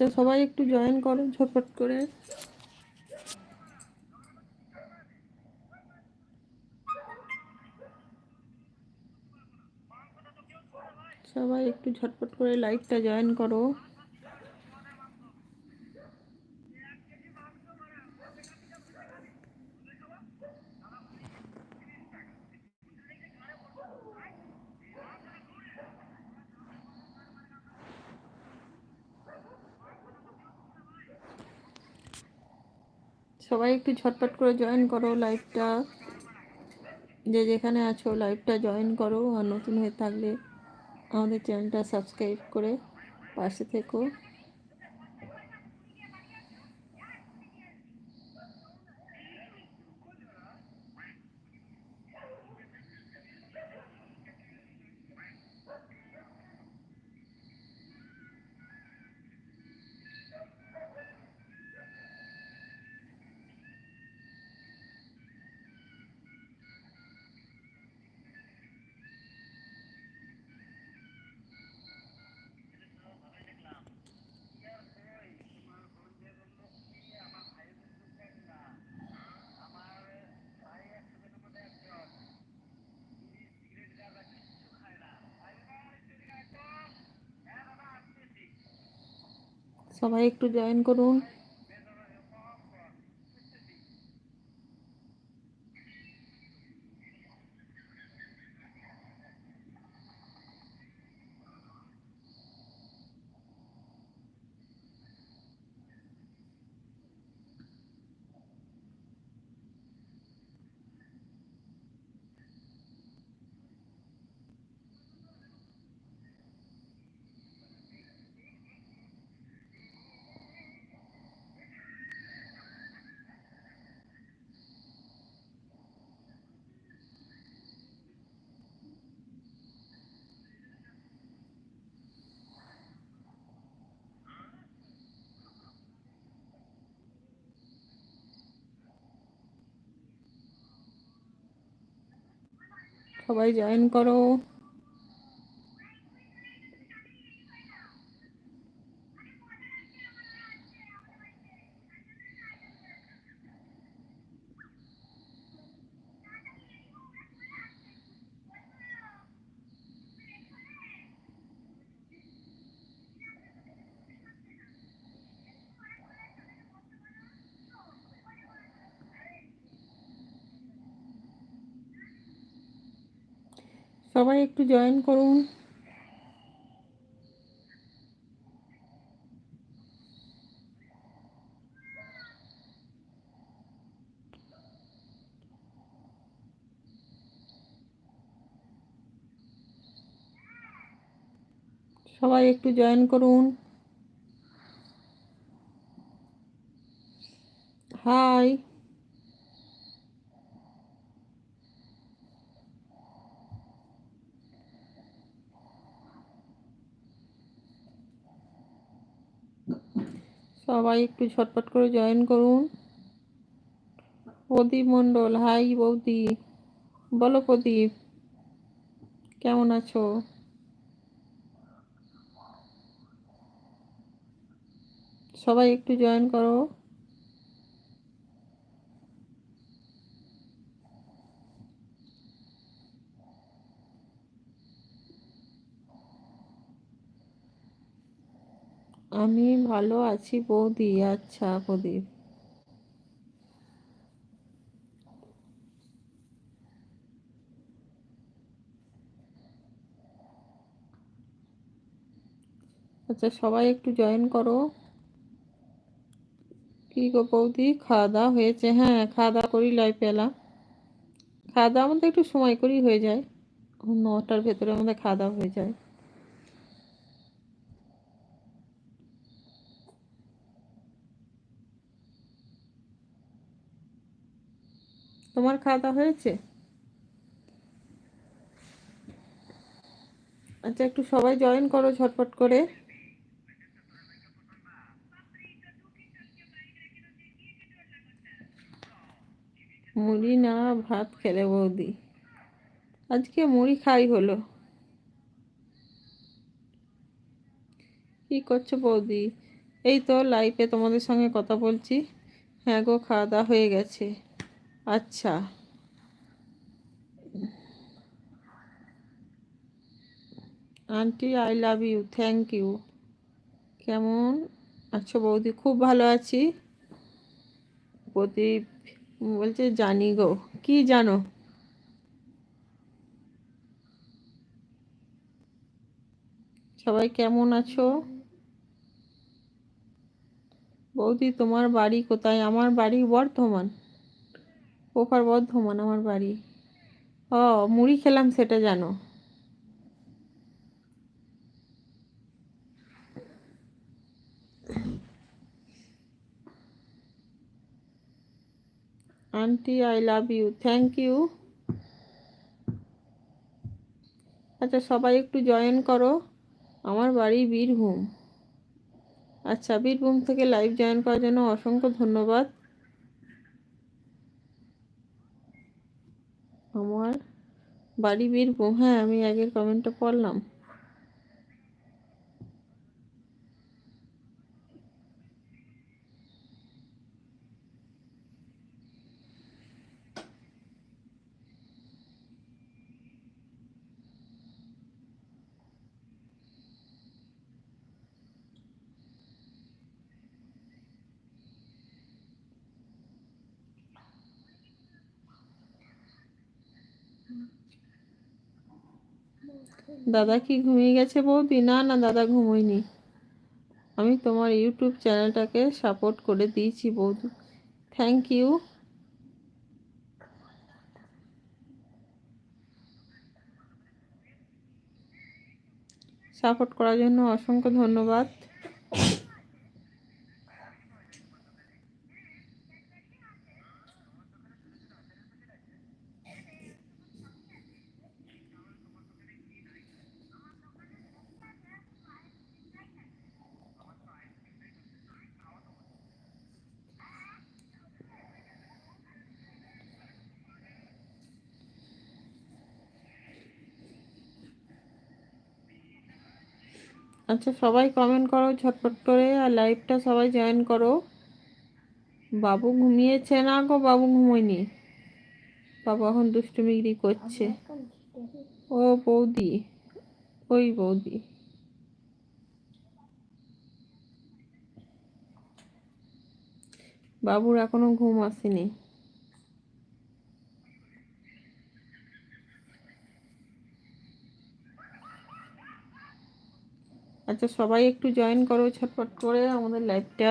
আচ্ছা সবাই একটু জয়েন করো ঝটপট করে। সবাই একটু ঝটপট করে লাইভটা জয়েন করো। সবাই একটু ঝটপট করে জয়েন করো লাইভটা যে যেখানে আছো লাইভটা জয়েন করো আর নতুন হয়ে থাকলে আমাদের চ্যানেলটা সাবস্ক্রাইব করে পাশে থেকো। সবাই একটু জয়েন করুন। সবাই জয়েন করো। সবাই একটু জয়েন করুন। সবাই একটু জয়েন করুন। হাই সবাই একটু ঝটপট করে জয়েন করুন। প্রদীপ মণ্ডল হাই বৌদি। বলো প্রদীপ, কেমন আছো? সবাই একটু জয়েন করো। আমি ভালো আছি বৌদি আচ্ছা প্রদীপ আচ্ছা সবাই একটু জয়েন করো। কি গো বৌদি, খাওয়া দাওয়া হয়েছে? হ্যাঁ খাওয়া দাওয়া করি লাই পেলাম খাওয়া দাওয়া আমাদের একটু সময় করেই হয়ে যায়। নটার ভেতরে আমাদের খাওয়া দাওয়া হয়ে যায়। তোমার খাওয়া দাওয়া হয়েছে? আচ্ছা একটু সবাই জয়েন করো ঝটপট করে। মুড়ি না, ভাত খেলে বৌদি। আজকে মুড়ি খাই হলো। কি করছ বৌদি? এই তো লাইভে তোমাদের সঙ্গে কথা বলছি। হ্যাঁ গো, খাওয়া দাওয়া হয়ে গেছে। আচ্ছা। Aunty I love you thank you কেমন? আচ্ছা বৌদি, খুব ভালো আছি। প্রদীপ বলছে জানি গো। কি জানো? সবাই কেমন আছো? বৌদি, তোমার বাড়ি কোথায়? আমার বাড়ি বর্ধমান। ওপার বর্ধমান আমার বাড়ি। ও, মুড়ি খেলাম সেটা জানো। Aunty I love you thank you আচ্ছা সবাই একটু জয়েন করো। আমার বাড়ি বীরভূম। আচ্ছা বীরভূম থেকে লাইভ জয়েন করার জন্য অসংখ্য ধন্যবাদ। আমার বাড়ি বীরভূম। হ্যাঁ আমি আগের কমেন্টটা পড়লাম। দাদা কি ঘুমিয়ে গেছে বৌদি? না না, দাদা ঘুমোয়নি। আমি তোমার ইউটিউব চ্যানেলটাকে সাপোর্ট করে দিয়েছি বৌদি। Thank you. সাপোর্ট করার জন্য অসংখ্য ধন্যবাদ। আচ্ছা সবাই কমেন্ট করো ঝটপট করে আর লাইভটা সবাই জয়েন করো। বাবু ঘুমিয়েছে না গো? বাবু ঘুমোয়নি। বাবু এখন দুষ্টুমিগিরি করছে। ও বৌদি, ওই বৌদি। বাবুর এখনও ঘুম আসেনি। আচ্ছা সবাই একটু জয়েন করো ছটফট করে আমাদের লাইভটা